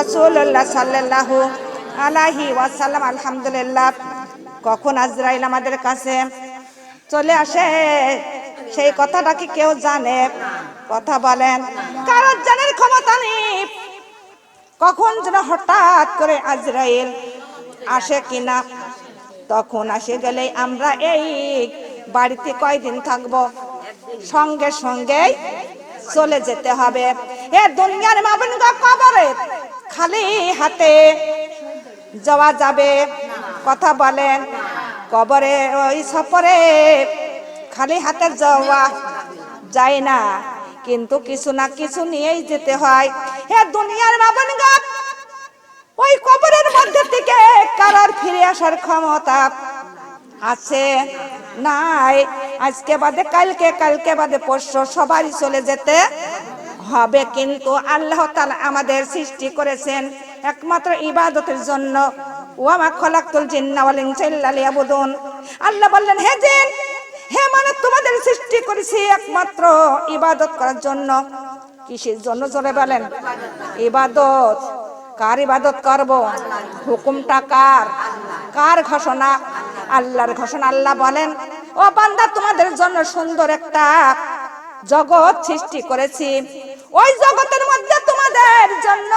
রসুল্লাহ সাল্লাল্লাহু আলাহি ওয়াসাল্লাম, আলহামদুলিল্লাহ, কখন আজরাইল আমাদের কাছে চলে আসে? সেই কথাটা কি কেউ জানে? কথা বলেন কারোর জানার ক্ষমতা নেই। কখন যেন হঠাৎ করে আজরাইল আসে কিনা? তখন আসে গেলে আমরা এই বাড়িতে কয়দিন থাকব? সঙ্গে সঙ্গে চলে যেতে হবে। এ দুনিয়ার মাবন কবরে খালি হাতে যাওয়া যাবে। কথা বলেন, কবরে ওই সফরে খালি হাতে যাওয়া যায় না। কিন্তু কিছু না কিছু নিয়েই যেতে হয়। হে দুনিয়ার মাবন ওই কবরের মধ্যে থেকে কারার ফিরে আসার ক্ষমতা আছে নাই। আজকে বাদে কালকে কালকে বাদে পরশু সবারই চলে যেতে হবে কিন্তু আল্লাহ তাআলা আমাদের সৃষ্টি করেছেন একমাত্র ইবাদতের জন্য। ওয়ামা খলাকতুল জিন্না ওয়াল ইনসা ইল্লা আল্লাহ বললেন, হে জিন, হে মানে তোমাদের সৃষ্টি করেছি একমাত্র ইবাদত করার জন্য। কিসের জন্য জোরে বলেন? ইবাদত। কার ইবাদত করব? হুকুমটা কার? কার ঘোষণা? আল্লাহর ঘোষণা। আল্লাহ বলেন, ও বান্দা, তোমাদের জন্য সুন্দর একটা জগৎ সৃষ্টি করেছি। ওই জগতের মধ্যে তোমাদের জন্য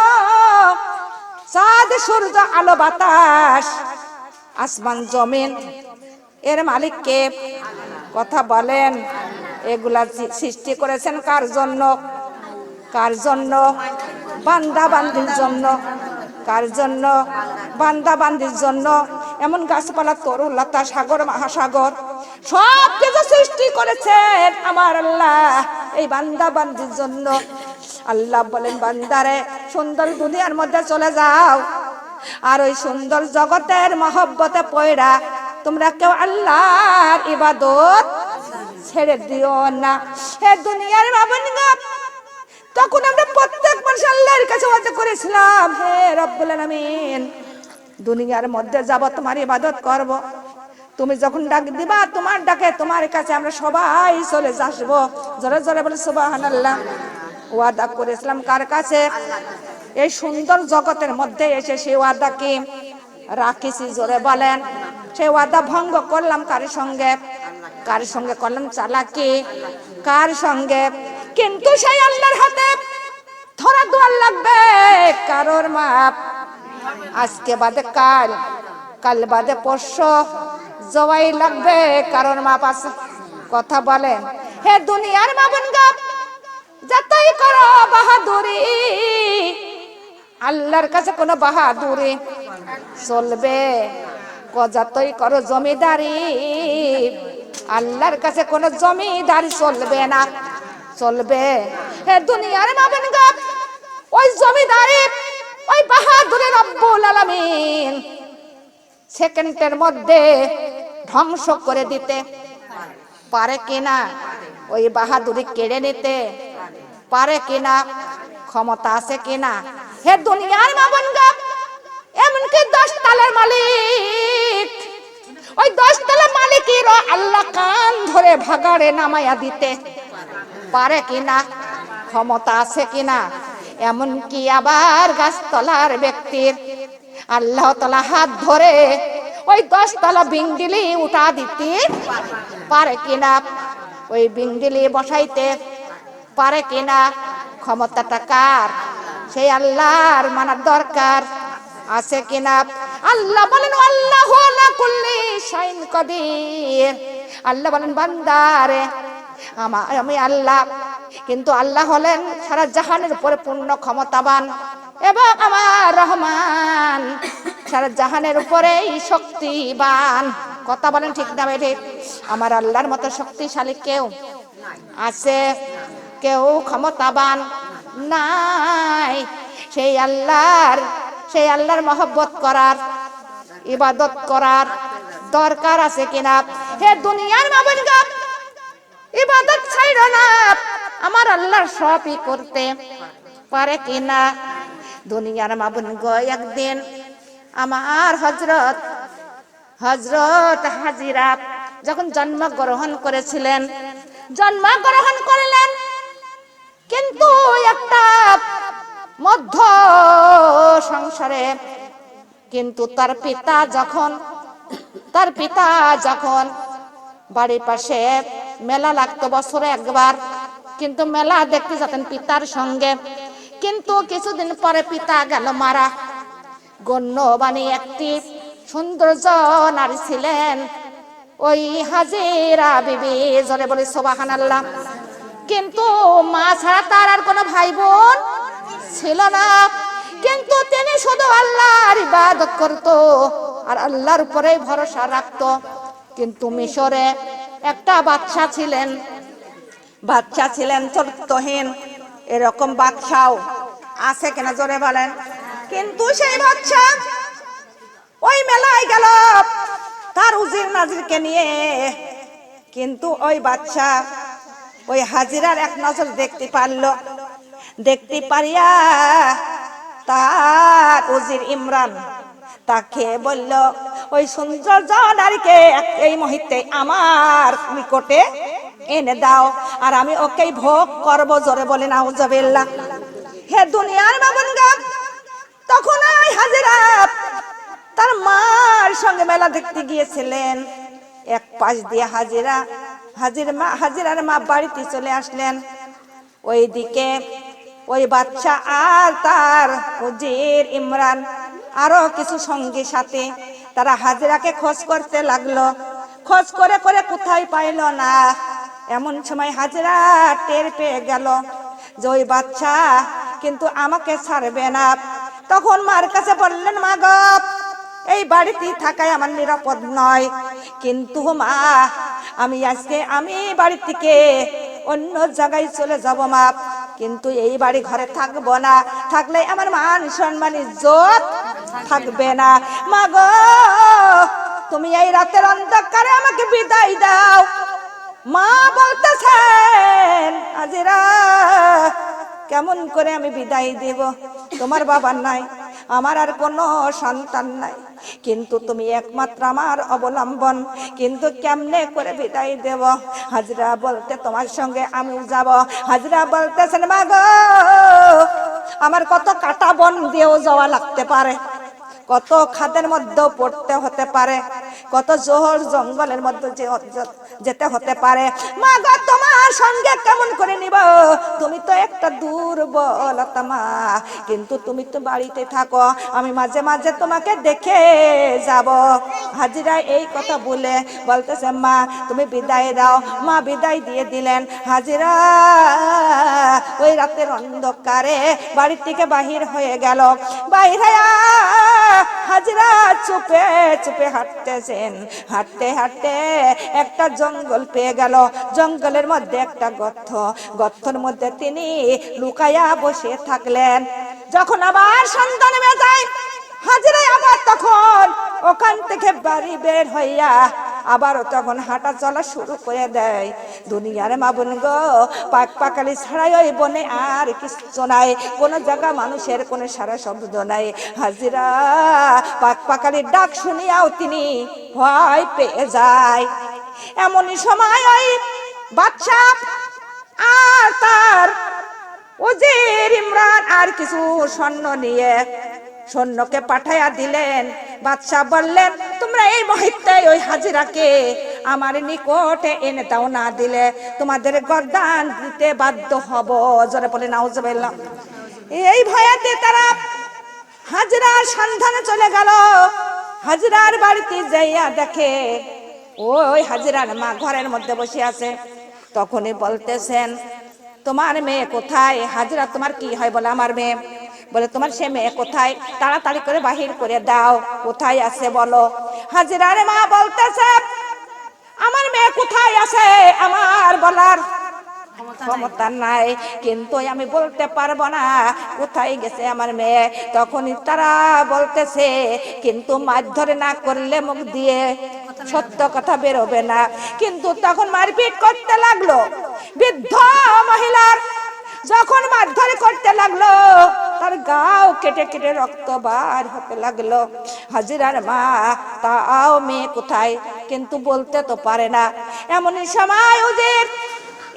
চাঁদ, সূর্য, আলো, বাতাস, আসমান, জমিন, এর মালিককে কথা বলেন। এগুলা সৃষ্টি করেছেন কার জন্য? কার জন্য? বান্দা বান্দির জন্য। কার জন্য? বান্দা বান্দির জন্য। এমন গাছপালা তরুলতা সাগর, মহাসাগর সব কিছু সৃষ্টি করেছেন আমার আল্লাহ। এই বান্দা বান্দির জন্য। আল্লাহ বলেন, বান্দারে, সুন্দর দুনিয়ার মধ্যে চলে যাও। আর ওই সুন্দর জগতের মহব্বতে পয়রা তোমরা কেউ আল্লাহর ইবাদত ছেড়ে দিও না। হে দুনিয়ার বাবন তখন আমরা প্রত্যেক মানুষ আল্লাহর কাছে ওয়াদা করেছিলাম, হে রব্বুল আলামিন, দুনিয়ার মধ্যে যাব, তোমার ইবাদত করব। তুমি যখন ডাক দিবা, তোমার ডাকে তোমার কাছে আমরা সবাই চলে আসব জোরে জোরে বলে, সুবহানাল্লাহ। ওয়াদা করেছিলাম। কার কাছে? এই সুন্দর জগতের মধ্যে এসে সেই ওয়াদা কি রাখিছি, জোরে বলেন। সেই ওয়াদা ভঙ্গ করলাম কার সঙ্গে? কার সঙ্গে করলাম চালাকি? কার সঙ্গে? কিন্তু সেই আল্লাহর হাতে ধরা দোয়ার লাগবে, কারোর মাপ। আজকে বাদে কাল কাল বাদে পরশু জবাই লাগবে, কারোর মাপ আছে। কথা বলেন। হে দুনিয়ার মাবন গাপ যতই করো বাহাদুরি। আল্লাহর কাছে কোনো বাহাদুরি চলবে। যতই করো জমিদারি। আল্লাহর কাছে কোনো জমিদারি চলবে না। চলবে। হে দুনিয়ার মাবেন গাপ ওই জমিদারি, ওই বাহাদুরি রব্বুল আলামিন সেকেন্ডের মধ্যে ধ্বংস করে দিতে পারে কিনা? ওই বাহাদুরি কেড়ে নিতে পারে কিনা, ক্ষমতা আছে কিনা? হে দুনিয়ার মাবন গাপ এমনকি দশ তালের মালিক, ওই দশ তালের মালিকের আল্লাহ কান ধরে ভাগাড়ে নামায়া দিতে পারে কিনা, ক্ষমতা আছে কিনা? এমনকি আবার গাছতলার ব্যক্তির আল্লাহ তালা হাত ধরে ওই দশতলা বিংডিলি উঠা দিতে পারে কিনা? ওই বিংডিলি বসাইতে পারে কিনা? ক্ষমতাটা কার? সেই আল্লাহর মানার দরকার আছে কিনা? আল্লাহ বলেন, আল্লাহ আলা কুল্লি শাইন কদির। আল্লাহ বলেন, বান্দারে আমার আমি আল্লাহ। কিন্তু আল্লাহ হলেন সারা জাহানের উপরে পূর্ণ ক্ষমতাবান এবং আমার রহমান। সারা জাহানের উপরেই শক্তিবান। কথা বলেন ঠিক না বেঠে? আমার আল্লাহর মতো শক্তিশালী কেউ আছে? কেউ ক্ষমতাবান নাই। সেই আল্লাহর সেই আল্লাহর মহব্বত করার, ইবাদত করার দরকার আছে কিনা? হে দুনিয়ার মাবন গাপ ইবাদত ছাইড় না। আমার আল্লাহর সবই করতে পারে কিনা? দুনিয়ার মাবুন গো একদিন আমার হজরত হজরত হাজিরা যখন জন্মগ্রহণ করেছিলেন, জন্মগ্রহণ করলেন কিন্তু একটা মধ্য সংসারে। কিন্তু তার পিতা যখন, তার পিতা যখন বাড়ির পাশে মেলা লাগতো বছরে একবার, কিন্তু মেলা দেখতে যেতেন পিতার সঙ্গে। কিন্তু কিছুদিন পরে পিতা গেল মারা। গণ্যবাণী একটি সৌন্দর্য নারী ছিলেন। ওই হাজিরা বিবি জলে বলে সোবাহান আল্লাহ কিন্তু মা ছাড়া তার আর কোনো ভাই বোন ছিল না। কিন্তু তিনি শুধু আল্লাহর ইবাদত করত আর আল্লাহর উপরে ভরসা রাখতো। কিন্তু মিশরে একটা বাচ্চা ছিলেন। বাচ্চা ছিলেন চরিত্রহীন এরকম বাচ্চাও আছে কিনা জোরে বলেন। কিন্তু সেই বাচ্চা ওই মেলায় গেল তার উজির নাজিরকে নিয়ে। কিন্তু ওই বাচ্চা ওই হাজিরার এক নজর দেখতে পারল। দেখতে পারিয়া তার উজির ইমরান তাকে বলল, ওই সুন্দর নারীকে এই মুহূর্তে আমার নিকটে এনে দাও আর আমি ওকেই ভোগ করব জোরে বলে, নাউজবিল্লাহ। হে দুনিয়ার বাবনগা, তখন ওই হাজিরা তার মার সঙ্গে মেলা দেখতে গিয়েছিলেন। এক পাশ দিয়ে হাজিরা হাজির মা, হাজিরার মা বাড়িতে চলে আসলেন। ওইদিকে ওই বাচ্চা আর তার উজির ইমরান আরও কিছু সঙ্গী সাথে তারা হাজিরাকে খোঁজ করতে লাগল। খোঁজ করে করে কোথায় পাইল না? এমন সময় হাজিরা টের পেয়ে গেল যে ওই বাচ্চা কিন্তু আমাকে ছাড়বে না। তখন মার কাছে বললেন, মা গো এই বাড়িতে থাকাই আমার নিরাপদ নয়। কিন্তু মা, আমি আজকে আমি বাড়ি থেকে অন্য জায়গায় চলে যাব মা। কিন্তু এই বাড়ি ঘরে থাকব না। থাকলে আমার মান সম্মান ইজ্জত থাকবে না। মা গো, তুমি এই রাতের অন্ধকারে আমাকে বিদায় দাও। মা বলতেছেন আজিরা কেমন করে আমি বিদায় দেব? তোমার বাবার নাই, আমার আর কোনো সন্তান নাই। কিন্তু তুমি একমাত্র আমার অবলম্বন। কিন্তু কেমনে করে বিদায় দেব? হাজরা বলতে তোমার সঙ্গে আমি যাব। হাজরা বলতেছেন, মা গো, আমার কত কাটা বন দিয়েও যাওয়া লাগতে পারে। কত খাদের মধ্যেও পড়তে হতে পারে। কত জোহর জঙ্গলের মধ্যে যে- যেতে হতে পারে। মা গো, তোমার সঙ্গে কেমন করে নিব? তুমি তো একটা দুর্বলতা মা কিন্তু তুমি তো বাড়িতে থাকো। আমি মাঝে মাঝে তোমাকে দেখে যাব। হাজিরা এই কথা বলে বলতেছে, মা, তুমি বিদায় দাও। মা বিদায় দিয়ে দিলেন। হাজিরা ওই রাতের অন্ধকারে বাড়ির থেকে বাহির হয়ে গেল। বাহির হয়ে চুপে চুপে হাঁটতেছেন। হাঁটতে হাঁটতে একটা জঙ্গল পেয়ে গেল। জঙ্গলের মধ্যে একটা গর্থ গর্থর মধ্যে তিনি লুকাইয়া বসে থাকলেন। যখন আবার সন্তান নেমে যায় হাজিরাই আবার তখন ওখান থেকে বাড়ি বের হইয়া আবারও তখন হাঁটা চলা শুরু করে দেয়। দুনিয়ার মা বোন গো, পাক পাকালি ছাড়াই ওই বনে আর কিছু নাই। কোনো জায়গা মানুষের কোনো সারা শব্দ নাই। হাজিরা, পাক পাকালির ডাক শুনিয়াও তিনি ভয় পেয়ে যায়। এমনই সময় ওই বাচ্চা আর তার ওজির ইমরান আর কিছু স্বর্ণ নিয়ে সৈন্যকে পাঠাইয়া দিলেন। বাদশাহ বললেন, তোমরা এই মুহূর্তে ওই হাজিরাকে আমার নিকটে এনে দাও না দিলে তোমাদের গরদান দিতে বাধ্য হব। জোরে বলে, নাউজুবিল্লাহ। এই ভয়াতে তারা হাজরার সন্ধানে চলে গেল। হাজরার বাড়িতে যাইয়া দেখে, ওই হাজরার মা ঘরের মধ্যে বসে আছে। তখনই বলতেছেন, তোমার মেয়ে কোথায়? হাজরা তোমার কি হয় বলে আমার মেয়ে? বলে তোমার সে মেয়ে কোথায়? তাড়াতাড়ি করে বাহির করে দাও। কোথায় আছে বলো? হাজিরার মা বলতেছে আমার মেয়ে কোথায় আছে? আমার বলার ক্ষমতা নাই। কিন্তু আমি বলতে পারব না কোথায় গেছে আমার মেয়ে। তখনই তারা বলতেছে কিন্তু মাছ ধরে না করলে মুখ দিয়ে সত্য কথা বেরোবে না। কিন্তু তখন মারপিট করতে লাগল। বৃদ্ধ মহিলার যখন মারধরে করতে লাগল তার গাও কেটে কেটে রক্ত বার হতে লাগল। হাজিরার মা, তাও মেয়ে কোথায়? কিন্তু বলতে তো পারে না। এমনই সময় ওদের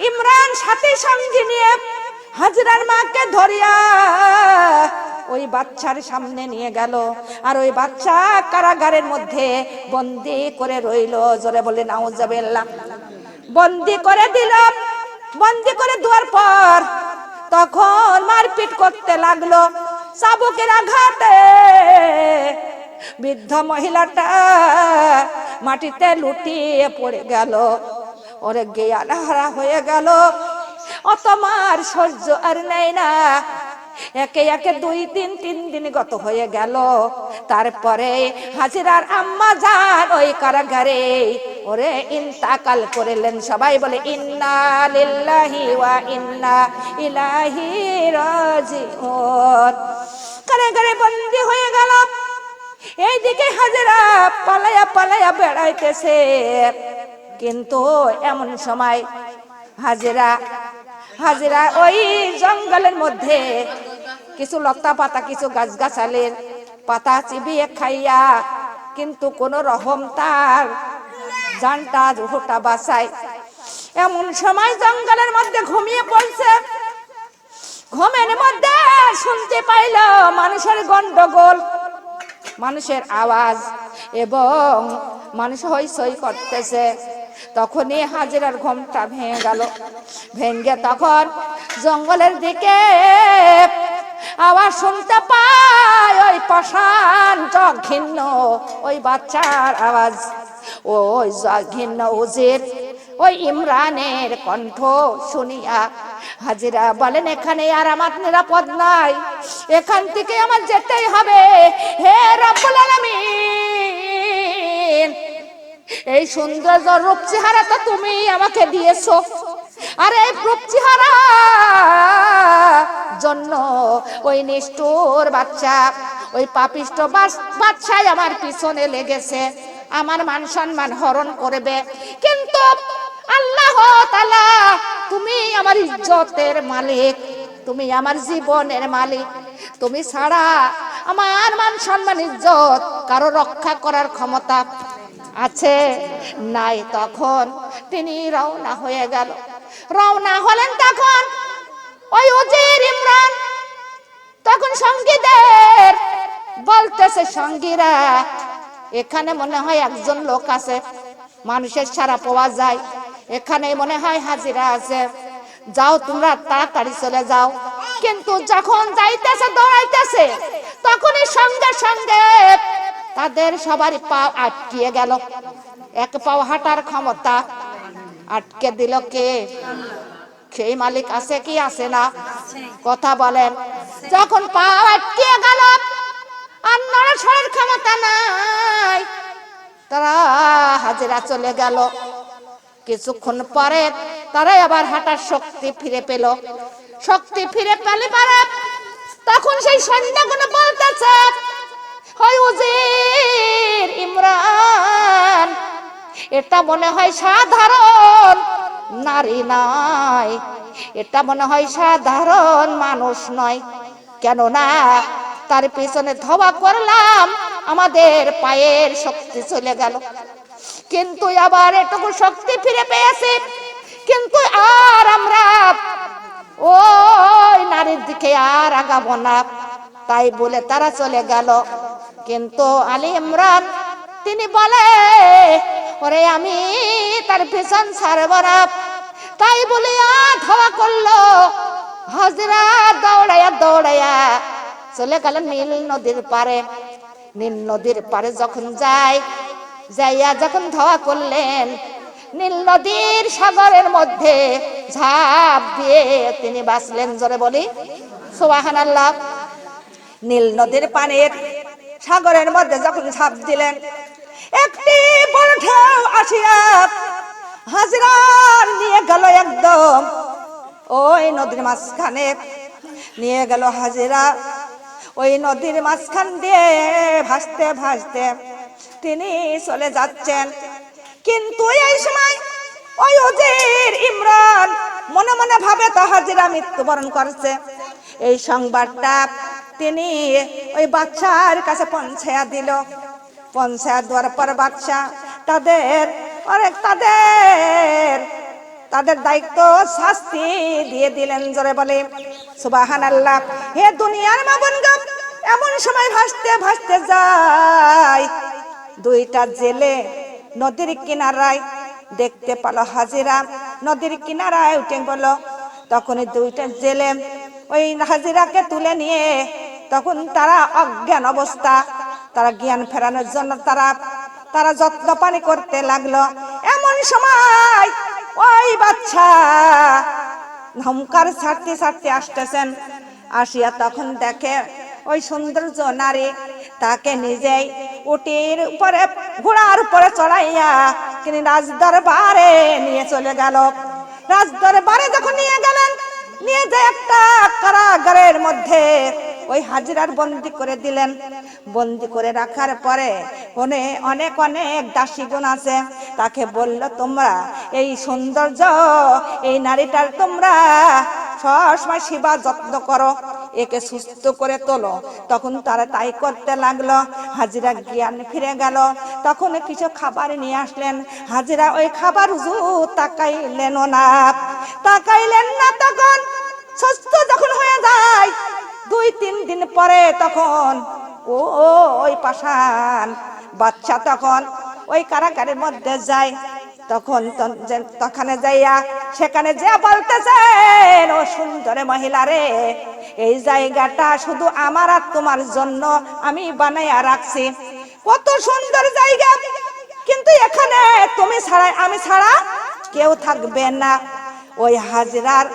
ইমরান সাথে সঙ্গে নিয়ে হাজরার মাকে ধরিয়া ওই বাচ্চার সামনে নিয়ে গেল। আর ওই বাচ্চা কারাগারের মধ্যে বন্দি করে রইল। জোরে বলে, নাউজাবিল্লাহ। বন্দি করে দিল। বন্দি করে দেওয়ার পর তখন মারপিট করতে লাগল চাবুকের আঘাতে। বৃদ্ধ মহিলাটা মাটিতে লুটিয়ে পড়ে গেল। ওরে জ্ঞান হারা হয়ে গেল। অত মার সহ্য আর নেই না। একে একে দুই দিন, তিন দিন গত হয়ে গেল। তারপরে হাজিরার আম্মা যান ওই কারাগারে। ওরে ইন্তাকাল করিলেন। সবাই বলে, ইন্না লিল্লাহি ওয়া ইন্না ইলাহি রাজিউন। কারাগারে বন্দি হয়ে গেল। এইদিকে হাজিরা পালায়া পালায়া বেড়াইতেছে। কিন্তু এমন সময় হাজিরা হাজিরা ওই জঙ্গলের মধ্যে কিছু লতা পাতা কিছু গাছ গাছালের পাতা চিবিয়ে খাইয়া, কিন্তু কোন রহম তার জানটা রুহটা বাসায়। এমন সময় জঙ্গলের মধ্যে ঘুমিয়ে পড়ছে। ঘুমের মধ্যে শুনতে পাইল মানুষের গন্ডগোল, মানুষের আওয়াজ এবং মানুষ হইসই করতেছে। তখনই হাজিরার ঘুমটা ভেঙে গেল। ভেঙে তখন জঙ্গলের দিকে আওয়াজ শুনতে পায় ওই পাষাণ ঘিন্ন ওই বাচ্চার আওয়াজ। ওই ঘিন্ন উজির ওই ইমরানের কণ্ঠ শুনিয়া হাজিরা বলেন, এখানে আর আমার নিরাপদ নাই, এখান থেকে আমার যেতেই হবে। হে রব্বুল আলামিন, এই সৌন্দর্য রূপ চেহারা তো তুমি আমাকে দিয়েছ। আর এই রূপ চেহারা জন্য ওই নিষ্ঠুর বাচ্চা, ওই পাপিষ্ট বাচ্চাই আমার পিছনে লেগেছে। আমার মান সম্মান হরণ করবে। কিন্তু আল্লাহ তালা তুমি আমার ইজ্জতের মালিক, তুমি আমার জীবনের মালিক। তুমি ছাড়া আমার মান সম্মান, ইজ্জত কারও রক্ষা করার ক্ষমতা আছে নাই তখন। তিনি রওনা হয়ে গেল। রওনা হলেন তখন ওই উজির ইমরান। তখন সঙ্গীদের বলতেছে, সঙ্গীরা এখানে মনে হয় একজন লোক আছে মানুষের সারা পাওয়া যায়। এখানে মনে হয় হাজিরা আছে। যাও তোমরা তাড়াতাড়ি চলে যাও। কিন্তু যখন যাইতেছে দৌড়াইতেছে তখনই সঙ্গে সঙ্গে তাদের সবারই পা আটকিয়ে গেল। এক পাও হাঁটার ক্ষমতা আটকে দিল কে? সেই মালিক আছে কি আছে না? কথা বলেন। যখন পা আটকে গেল আর নড়াছড়ার ক্ষমতা নাই। তারা হাজিরা চলে গেল। কিছুক্ষণ পরে তারাই আবার হাঁটার শক্তি ফিরে পেল। শক্তি ফিরে পেলে পারে তখন সেই সৈন্যগুলো বলতেছে হয় উজির ইমরান, এটা মনে হয় সাধারণ নারী নয়। এটা মনে হয় সাধারণ মানুষ নয়। কেননা তার পিছনে ধবা করলাম, আমাদের পায়ের শক্তি চলে গেল। কিন্তু আবার এটুকু শক্তি ফিরে পেয়েছি। কিন্তু আর আমরা ওই নারীর দিকে আর আগাবো না। তাই বলে তারা চলে গেল। কিন্তু আলী ইমরান, তিনি বলে, ওরে আমি তার পিছন ছাড়ব না। তাই বলে ধাওয়া করল। হাজরা দৌড়াইয়া দৌড়াইয়া চলে গেল নীল নদীর পারে নীল নদীর পারে যখন যায় যাইয়া যখন ধাওয়া করলেন, নীল নদীর সাগরের মধ্যে ঝাঁপ দিয়ে তিনি বাঁচলেন। জোরে বলি সোবাহান আল্লাহ নীল নদীর পানির সাগরের মধ্যে যখন ঝাঁপ দিলেন, একটি বড় ঢেউ আসিয়া হাজরার নিয়ে গেল একদম। ওই নদীর মাঝখানে নিয়ে গেল হাজিরা। ওই নদীর মাঝখান দিয়ে ভাসতে ভাসতে তিনি চলে যাচ্ছেন। কিন্তু এই সময় ওই অজির ইমরান মনে মনে ভাবে তো হাজিরা মৃত্যুবরণ করছে। এই সংবাদটা তিনি ওই বাচ্চার কাছে পৌঁছায়া দিল। পঞ্চায়েত দেওয়ার পর বাচ্চা তাদের অনেক তাদের তাদের দায়িত্ব শাস্তি দিয়ে দিলেন জোরে বলে। সুবাহান আল্লাহ হে দুনিয়ার মা বোনগণ এমন সময় ভাসতে ভাসতে যায় দুইটা জেলে নদীর কিনারায় দেখতে পেল হাজিরা। নদীর কিনারায় উঠে বলো তখন দুইটা জেলে ওই হাজিরাকে তুলে নিয়ে তখন তারা অজ্ঞান অবস্থা। তারা জ্ঞান ফেরানোর জন্য তারা তারা যত্ন পানি করতে লাগল। এমন সময় ওই বাচ্চা। ধমকার ছাড়তে ছাড়তে আসতেছেন। আসিয়া তখন দেখে ওই সৌন্দর্য নারী তাকে নিজেই উটির উপরে, ঘোড়ার উপরে চড়াইয়া তিনি রাজদরবারে নিয়ে চলে গেল। রাজদরবারে যখন নিয়ে গেলেন, নিয়ে যে একটা কারাগারের মধ্যে ওই হাজিরার বন্দি করে দিলেন। বন্দি করে রাখার পরে ওনে অনেক অনেক দাসীগুণ আছে। তাকে বলল, তোমরা এই সৌন্দর্য, এই নারীটার তোমরা সবসময় সেবা যত্ন করো। একে সুস্থ করে তোলো। তখন তারা তাই করতে লাগল। হাজিরা জ্ঞান ফিরে গেল। তখন কিছু খাবার নিয়ে আসলেন। হাজিরা ওই খাবার উজু তাকাইলেন না। তাকাইলেন না তখন। সুস্থ যখন হয়ে যায় দুই তিন দিন পরে তখন ও ওই পাশান বাচ্চা তখন ওই কারাগারের মধ্যে যায়। তখন তখানে যাইয়া সেখানে যে বলতেছেন, ও সুন্দরে মহিলা রে, এই জায়গাটা শুধু আমার আর তোমার জন্য আমি বানাইয়া রাখছি। কত সুন্দর জায়গা, কিন্তু এখানে তুমি ছাড়া, আমি ছাড়া কেউ থাকবে না। ওই হাজিরার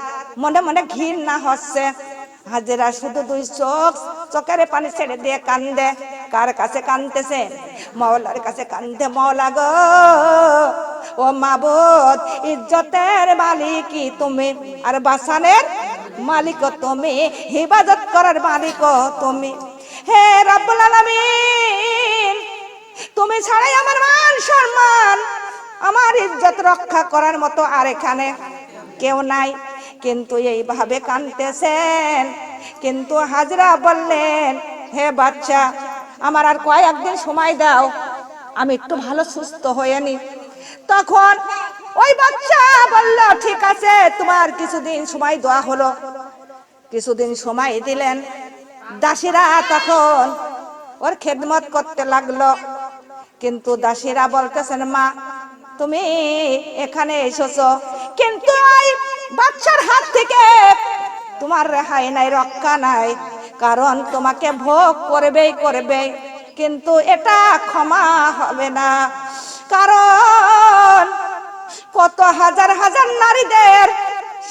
মনে মনে ঘৃণা হচ্ছে। হাজিরা শুধু দুই চোখ, চোখের পানি ছেড়ে দিয়ে কান্দে। কার কাছে কান্দতেছে মাওলার কাছে কান্দে, মাওলা গো। ও মাবুদ, ইজ্জতের মালিকই তুমি? আর বাসানের মালিক তুমি? হিফাজত করার মালিক তুমি? হে রব্বুল আলামিন, তুমি ছাড়াই আমার মান সম্মান, আমার ইজ্জত রক্ষা করার মতো আর এখানে কেউ নাই। কিন্তু এইভাবে কানতেছেন কিন্তু হাজরা বললেন, হে বাচ্চা, আমার আর কয়েকদিন সময় দাও, আমি একটু ভালো সুস্থ হয়ে নি। তখন ওই বাচ্চা বলল, ঠিক আছে, তোমার কিছুদিন সময় দেওয়া হলো। কিছুদিন সময় দিলেন। দাসীরা তখন ওর খেদমত করতে লাগল। কিন্তু দাসীরা বলতেছেন, মা, তুমি এখানে এসেছ। কিন্তু ওই বাচ্চার হাত থেকে তোমার রেহাই নাই, রক্ষা নাই। কারণ তোমাকে ভোগ করবেই করবে, কিন্তু এটা ক্ষমা হবে না। কারণ কত হাজার হাজার নারীদের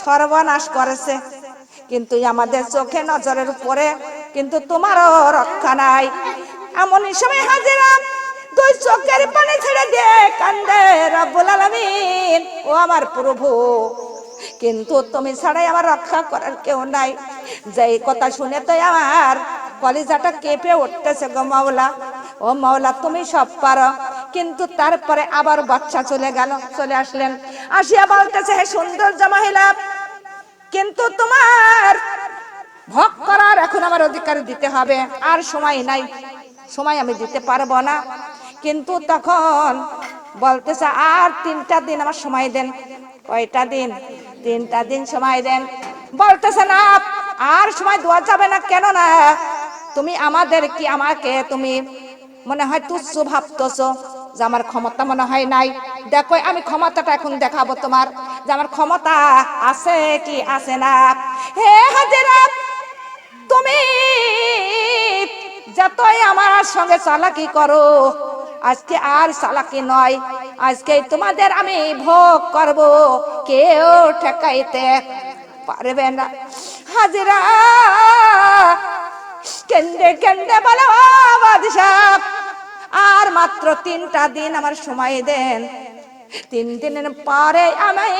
সর্বনাশ করেছে, কিন্তু আমাদের চোখে নজরের উপরে কিন্তু তোমারও রক্ষা নাই। এমন সময় হাজিরা দুই চোখের পানি ছেড়ে দিয়ে কান্দে, রব্বুল আলামিন, ও আমার প্রভু কিন্তু তুমি ছাড়াই আমার রক্ষা করার কেউ নাই। যে কথা শুনে তো আমার কলিজাটা কেঁপে উঠতেছে গো মাওলা। ও মাওলা, তুমি সব পারো। কিন্তু তারপরে আবার বাচ্চা চলে গেল, চলে আসলেন। আসিয়া বলতেছে, হে সৌন্দর্য মহিলা, কিন্তু তোমার ভোগ করার এখন আমার অধিকার দিতে হবে। আর সময় নাই, সময় আমি দিতে পারব না। কিন্তু তখন বলতেছে, আর তিনটা দিন আমার সময় দেন। কয়টা দিন? তিনটা দিন সময় দেন। বলতেছে, না, আর সময় দেওয়া যাবে না কেন না তুমি আমাদের কি আমাকে তুমি মনে হয় তুচ্ছ ভাবতেছো যে আমার ক্ষমতা মনে হয় নাই। দেখো, আমি ক্ষমতাটা এখন দেখাবো তোমার, যে আমার ক্ষমতা আছে কি আছে না। হে হাজিরা, তুমি যতই আমার সঙ্গে চালাকি করো, আজকে আর চালাকি নয় আজকে তোমাদের আমি ভোগ করব। কেউ ঠেকাইতে পারবে না। হাজিরা, কেন্দ্রে কেন্দ্রে বলো বাদশাহ। আর মাত্র তিনটা দিন আমার সময় দেন। তিন দিনের পরে আমি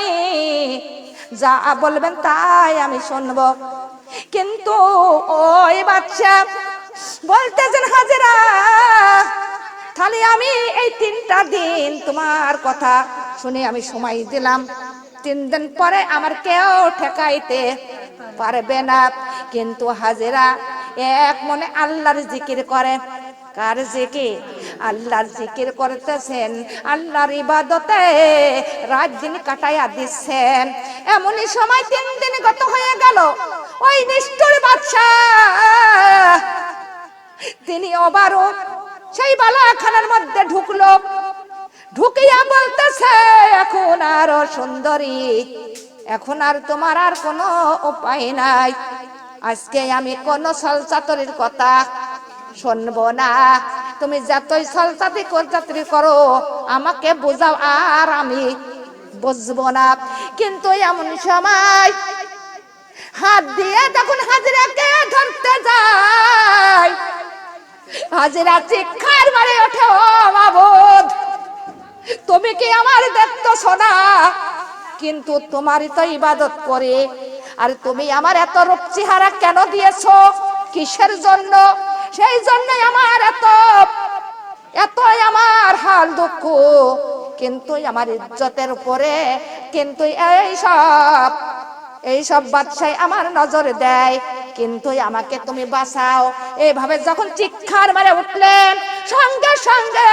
যা বলবেন তাই আমি শুনব। কিন্তু ওই বাচ্চা বলতেছেন, হাজিরা তাহলে আমি এই তিনটা দিন তোমার কথা শুনে আমি সময় দিলাম। তিন দিন পরে আমার কেউ ঠেকাইতে পারবে না। কিন্তু হাজেরা এক মনে আল্লাহর জিকির করে। কার জিকির? আল্লাহর জিকির করতেছেন। আল্লাহর ইবাদতে রাত দিন কাটাইয়া দিচ্ছেন। এমনই সময় তিন দিন গত হয়ে গেল। ওই নিষ্ঠুর বাচ্চা তিনি আবারও সেই বালাখানার মধ্যে ঢুকলো। ঢুকিয়া বলতেছে, এখন আর সুন্দরী, এখন আর তোমার আর কোনো উপায় নাই। আজকে আমি কোন সলচাতরির কথা শুনব না। তুমি যতই সলচাতি করচাতরি করো, আমাকে বোঝাও আর আমি বুঝব না। কিন্তু এমন সময় হাত দিয়ে তখন হাজিরাকে ধরতে যায় হাজিরা চিৎকার মারে ওঠে ও মাবুদ। তুমি কি আমার দেখতেছ না কিন্তু তোমারই তো ইবাদত করে। আর তুমি আমার এত রূপ চেহারা কেন কিসের জন্য? সেই জন্যই আমার এত, এতই আমার হাল দুঃখ। কিন্তু আমার ইজ্জতের উপরে কিন্তু এই সব এই সব বাদশাই আমার নজরে দেয়। কিন্তু আমাকে তুমি বাঁচাও। এইভাবে যখন চিৎকার মারে উঠলেন, সঙ্গে সঙ্গে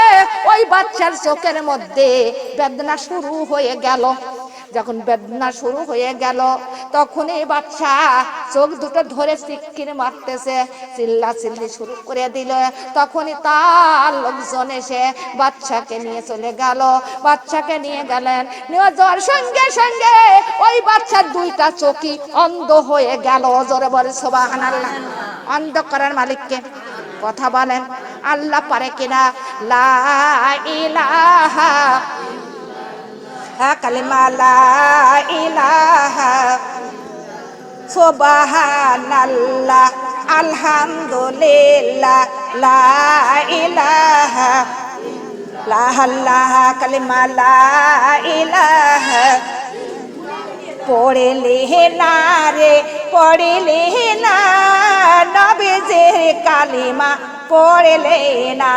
ওই বাচ্চার চোখের মধ্যে বেদনা শুরু হয়ে গেল। যখন বেদনা শুরু হয়ে গেল তখন এই বাচ্চা চোখ দুটো ধরে চিক্কির মারতেছে, চিল্লা চিল্লি শুরু করে দিল। তখনই তার লোকজন এসে বাচ্চাকে নিয়ে চলে গেল। বাচ্চাকে নিয়ে গেলেন। নিয়ে যাওয়ার সঙ্গে সঙ্গে ওই বাচ্চার দুইটা চোখই অন্ধ হয়ে গেল। জোরে বলে সোবাহান আল্লাহ অন্ধ করার মালিককে কথা বলেন, আল্লাহ পারে কিনা? লা ইলাহা কালিমা লা ইলাহা সুবহানাল্লাহ, আলহামদুলিল্লাহ লা ইলাহা লা ইলাহা কালিমা লা ইলাহা পড়লে না রে না, নবীজির কালিমা পড়লে না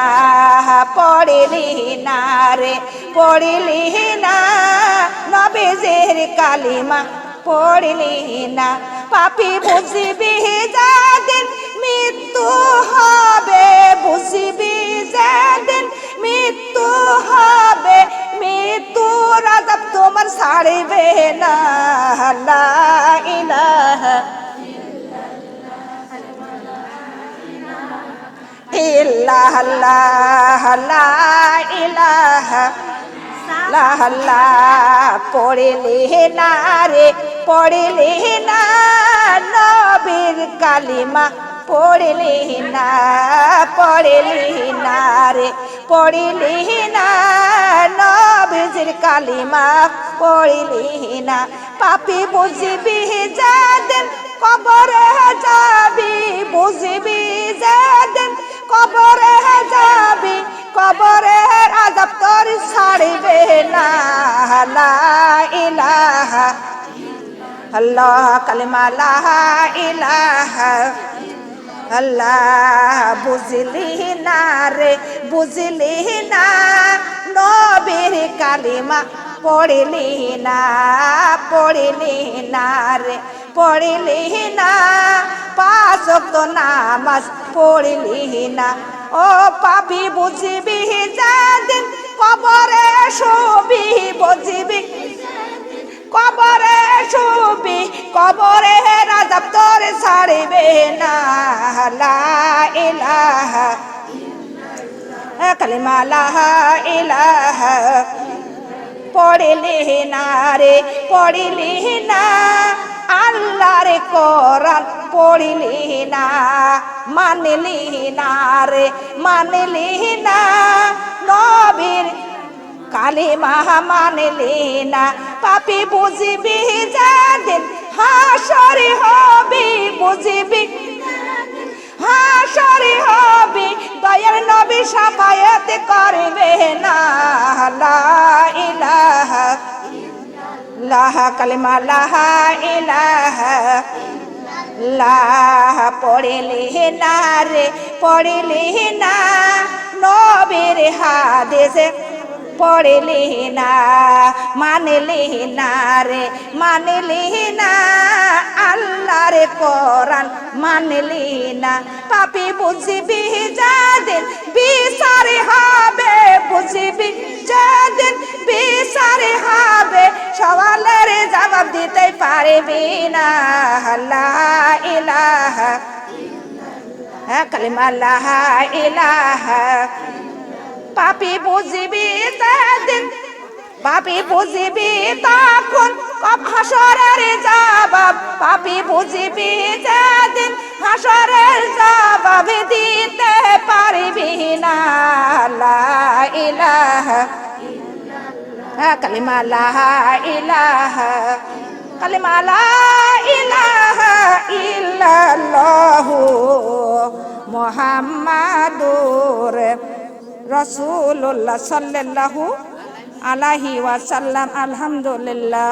পড়লে না রে, পড়লে না। নবীজির কালিমা পড়লে না। পাপি বুঝবি যাদিন মৃত্যু হবে, বুঝবি যাদিন মৃত্যু হবে। মৃত্যু রাজাব তোমার ছাড়বে না। ইলাহা ইল্লাহ আল্লাহ লা ইলাহা। লাহল্লা পড়লে না রে, পড়লে না নবীর কালিমা। পড়লে না পড়লে না রে, পড়লে না নবীর কালিমা। পড়লে না, পাপি বুঝবি যাদেন কবরে যাবি, বুঝবি যাদেন কবরে যাবি কবরে আজাব তোর ছাড়বে না। লা ইলাহা আল্লাহ কালিমা লা ইলাহা আল্লাহ বুঝলি না রে, বুঝলি না, নবীর কালিমা পড়লি না পড়লি না রে। পড়লি না, পাঁচ তো নামাজ পড়লি না। ও পাপি, বুঝবি যাদিন কবরে শুবি, বুঝবি কবরে শুবি, কবরে রাজাব তোর ছাড়বে না। লা ইলাহা কালিমা, লা ইলাহা পড়লে না রে, পড়লে না। আল্লাহর কোরআন পড়লি না, মানলি না রে, মানলি না। নবীর কালিমা মানলি না, পাপি বুঝবি যাদিন হাসরে হবি, বুঝবি হাসরে হবি, দয়ার নবী সাফায়াত করবে না, লা ইলাহা লাহা কালিমা, লাহা ইলাহা লাহ পড়লে না রে, পড়লে না নবীর হাদেশে পড়লে না, মানলে না রে, মানলে না আল্লাহর কোরআন। মানলে না, পাপি বুঝবি যাদিন বিচারে হবে, বুঝবি যাদিন বিচারে হবে জবাব দিতে পারবি না। লা ইলাহা হ্যাঁ কালিমা লা ইলাহা পাপি বুঝিবি দিন পাপি বুঝিবি তখন। হাসরের জবাব, পাপি বুঝিবি যেদিন হাসরের জবাব দিতে পারবি না। লা ইলাহা কালিমা লা ইলাহা কালিমা লা ইলাহা ইল্লাল্লাহু মুহাম্মাদুর রাসূলুল্লাহ সাল্লাল্লাহু আলাইহি ওয়াসাল্লাম আলহামদুলিল্লাহ।